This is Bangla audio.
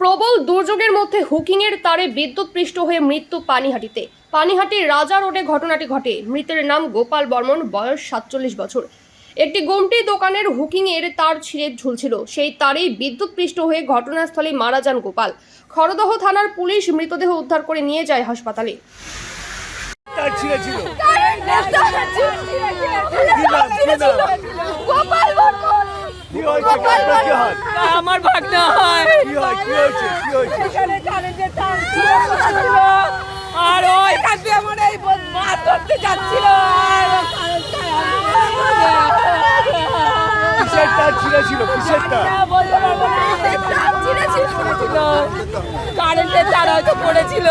প্রবল দুর্যোগের মধ্যে হুকিংয়ের তারে বিদ্যুৎ পৃষ্ঠ হয়ে মৃত্যু পানিহাটিতে। পানিহাটির রাজা রোডে ঘটনাটি ঘটে। মৃতের নাম গোপাল বর্মন বয়স সাতচল্লিশ বছর। একটি গোমটি দোকানের হুকিংয়ের তার ছিঁড়ে ঝুলছিল। সেই তারেই বিদ্যুৎ পৃষ্ঠ হয়ে ঘটনাস্থলে মারা যান গোপাল। খড়দহ থানার পুলিশ মৃতদেহ উদ্ধার করে নিয়ে যায় হাসপাতালে। আমার ভাগনা হয়। আর ওই কাছে আমার এই মাছ ধরতে যাচ্ছিল। আর কিসের তার ছিঁড়ে ছিল। কিসের তার কারেন্টের তার হয়তো পড়েছিল।